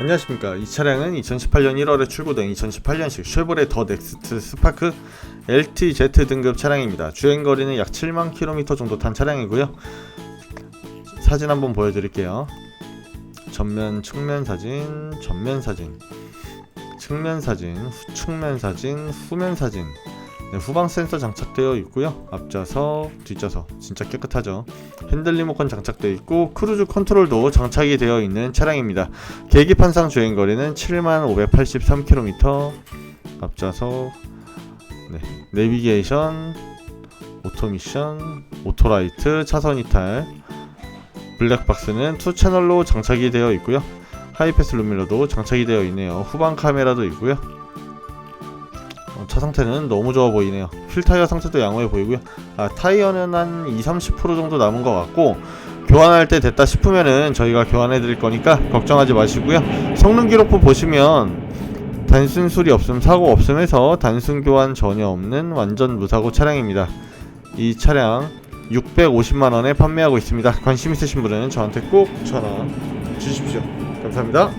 안녕하십니까. 이 차량은 2018년 1월에 출고된 2018년식 쉐보레 더 넥스트 스파크 LTZ 등급 차량입니다. 주행거리는 약 7만 킬로미터 정도 탄 차량이고요. 사진 한번 보여드릴게요. 전면 측면 사진 전면 사진. 측면 사진 후측면 사진 후면 사진 네, 후방 센서 장착되어 있고요. 앞좌석 뒷좌석 진짜 깨끗하죠? 핸들 리모컨 장착되어 있고 크루즈 컨트롤도 장착이 되어 있는 차량입니다. 계기판상 주행 거리는 7583km 앞좌석 네, 내비게이션 오토미션 오토라이트 차선 이탈. 블랙박스는 투 채널로 장착이 되어 있고요. 하이패스 룸밀러도 장착이 되어 있네요. 후방 카메라도 있고요. 어, 차 상태는 너무 좋아 보이네요. 휠 타이어 상태도 양호해 보이고요. 아 타이어는 한 2, 30% 정도 남은 것 같고 교환할 때 됐다 싶으면은 저희가 교환해 드릴 거니까 걱정하지 마시고요. 성능 기록부 보시면 단순 수리 없음 사고 없음 해서 단순 교환 전혀 없는 완전 무사고 차량입니다. 이 차량 650만원에 판매하고 있습니다. 관심 있으신 분은 저한테 꼭 전화 주십시오. 감사합니다